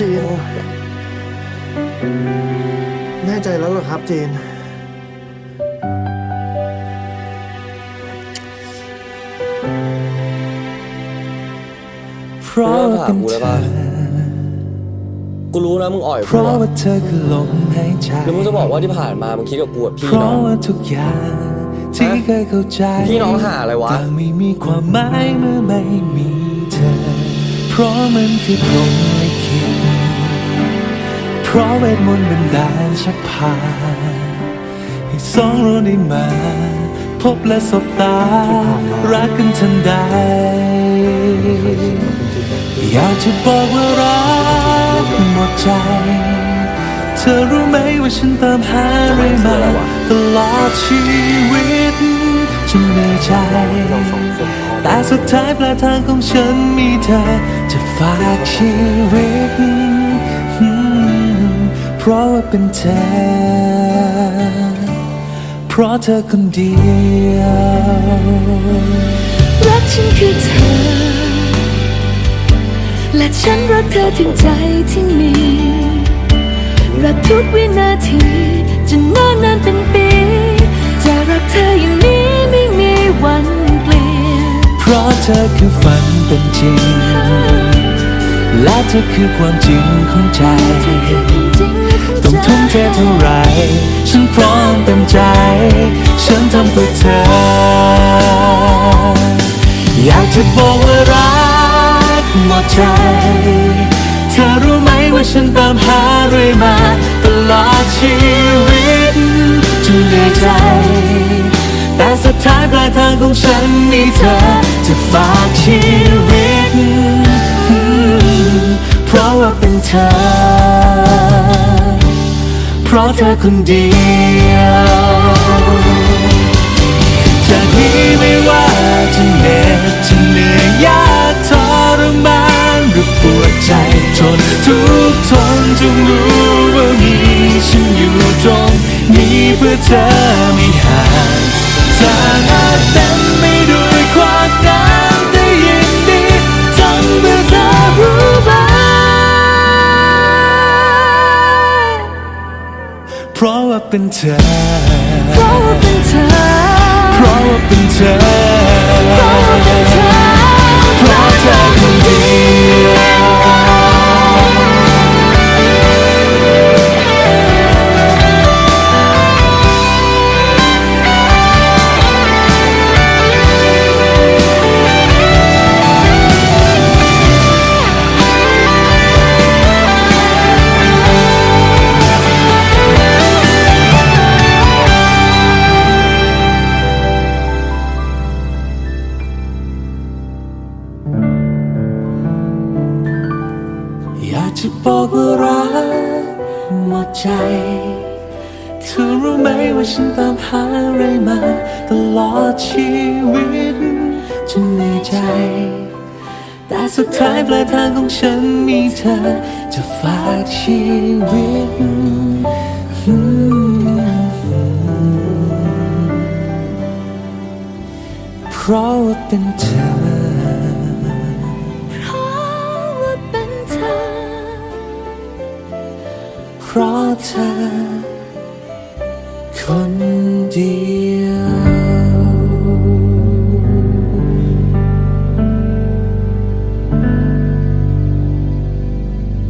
จีน แน่ใจแล้วเหรอครับจีน เพราะว่าเป็นเธอกูรู้นะมึงอ่อยเพกูราะอะว่าเธอคือลมหายใจแล้วมึงจะบอกว่าที่ผ่านมามึงคิดกับกูแบบพี่เพราะน้อง ว่าทุกอย่างที่เคยเข้าใจพี่น้องหาอะไรวะต่างไม่มีความหมายเมื่อไม่มีเธอ เพราะมันคือพรหมลิขิต เพราะเวทมนต์บันดาลชักพาให้สองเราได้มา พบและสบตา รักกันทันใด อยากจะบอกว่ารักหมดใจ เธอรู้ไหมว่าฉันตามหาเรื่อยมาตลอดชีวิตจนเหนื่อยใจ แต่สุดท้ายปลายทางของฉันมีเธอจะฝากชีวิต เพราะว่าเป็นเธอ เพราะเธอคนเดียว รักฉันคือเธอ และฉันรักเธอถึงใจที่มี รักทุกวินาทีจะนานนานเป็นปี จะรักเธออย่างนี้ไม่มีวันเปลี่ยน เพราะเธอคือฝันเป็นจริงและเธอคือความจริงของใจ ต้องทุ่มเทเท่าไร ฉันพร้อมเต็มใจ ฉันทำเพื่อเธอ อยากจะบอกว่ารักหมดใจ เธอรู้ไหมว่าฉันตามหาเรื่อยมาตลอดชีวิตจนเหนื่อยใจ แต่สุดท้ายปลายทางของฉันมีเธอ จะฝากชีวิต เพราะว่าเป็นเธอ เพราเธอคนเดียวจากนี้ไม่ว่าจะเหน็ดจะเหนื่อยยากทรมานหรือปวดใจทนทุกทนจงรู้ว่ามีฉันอยู่ตรงนี้เพื่อเธอไม่หาย เป็นเธอเพราะว่าเป็นเธอ จะบอกว่ารักหมดใจ เธอรู้ไหมว่าฉันตามหาอะไรมาตลอดชีวิตจนเหนื่อยใจ แต่สุดท้ายปลายทางของฉันมีเธอ จะฝากชีวิตเพราะว่าเป็นเธอ เพราะเธอคนเดียว